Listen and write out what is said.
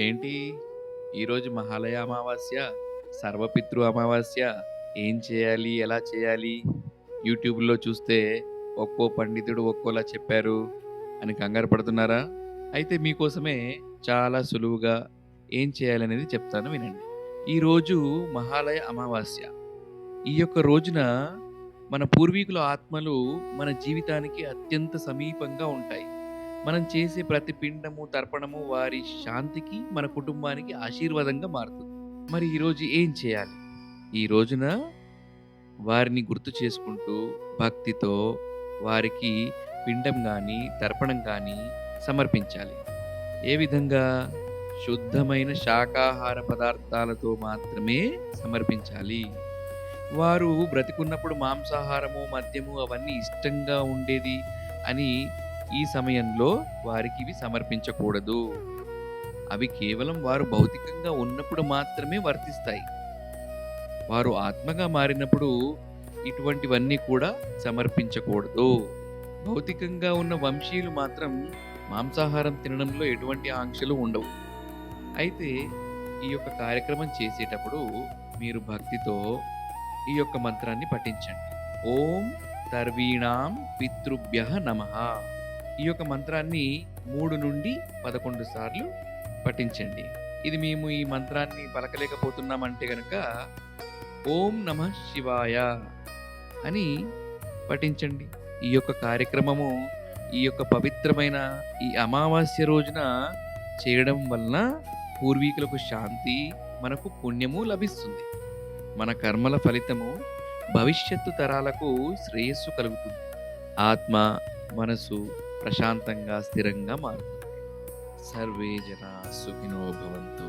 ఏంటి? ఈరోజు మహాలయ అమావాస్య సర్వపితృ అమావాస్య ఏం చేయాలి? ఎలా చేయాలి? యూట్యూబ్లో చూస్తే ఒక్కో పండితుడు ఒక్కోలా చెప్పారు అని కంగారు పడుతున్నారా? అయితే మీకోసమే చాలా సులువుగా ఏం చేయాలనేది చెప్తాను వినండి. ఈరోజు మహాలయ అమావాస్య. ఈ యొక్క రోజున మన పూర్వీకుల ఆత్మలు మన జీవితానికి అత్యంత సమీపంగా ఉంటాయి. మనం చేసే ప్రతి పిండము తర్పణము వారి శాంతికి మన కుటుంబానికి ఆశీర్వాదంగా మారుతుంది. మరి ఈరోజు ఏం చేయాలి? ఈ రోజున వారిని గుర్తు చేసుకుంటూ భక్తితో వారికి పిండం కానీ తర్పణం కానీ సమర్పించాలి. ఏ విధంగా? శుద్ధమైన శాకాహార పదార్థాలతో మాత్రమే సమర్పించాలి. వారు బ్రతికున్నప్పుడు మాంసాహారము మద్యము అవన్నీ ఇష్టంగా ఉండేది అని ఈ సమయంలో వారికి ఇవి సమర్పించకూడదు. అవి కేవలం వారు భౌతికంగా ఉన్నప్పుడు మాత్రమే వర్తిస్తాయి. వారు ఆత్మగా మారినప్పుడు ఇటువంటివన్నీ కూడా సమర్పించకూడదు. భౌతికంగా ఉన్న వంశీయులు మాత్రం మాంసాహారం తినడంలో ఎటువంటి ఆంక్షలు ఉండవు. అయితే ఈ యొక్క కార్యక్రమం చేసేటప్పుడు మీరు భక్తితో ఈ యొక్క మంత్రాన్ని పఠించండి. ఓం తర్వీణాం పితృభ్య నమ. ఈ యొక్క మంత్రాన్ని మూడు నుండి పదకొండు సార్లు పఠించండి. ఇది మేము ఈ మంత్రాన్ని పలకలేకపోతున్నామంటే గనక ఓం నమ శివాయ అని పఠించండి. ఈ యొక్క కార్యక్రమము ఈ యొక్క పవిత్రమైన ఈ అమావాస్య రోజున చేయడం వలన పూర్వీకులకు శాంతి మనకు పుణ్యము లభిస్తుంది. మన కర్మల ఫలితము భవిష్యత్తు తరాలకు శ్రేయస్సు కలుగుతుంది. ఆత్మ మనసు ప్రశాంతంగా స్థిరంగా మారుతుంది సర్వే జన సుఖినో భవంతు.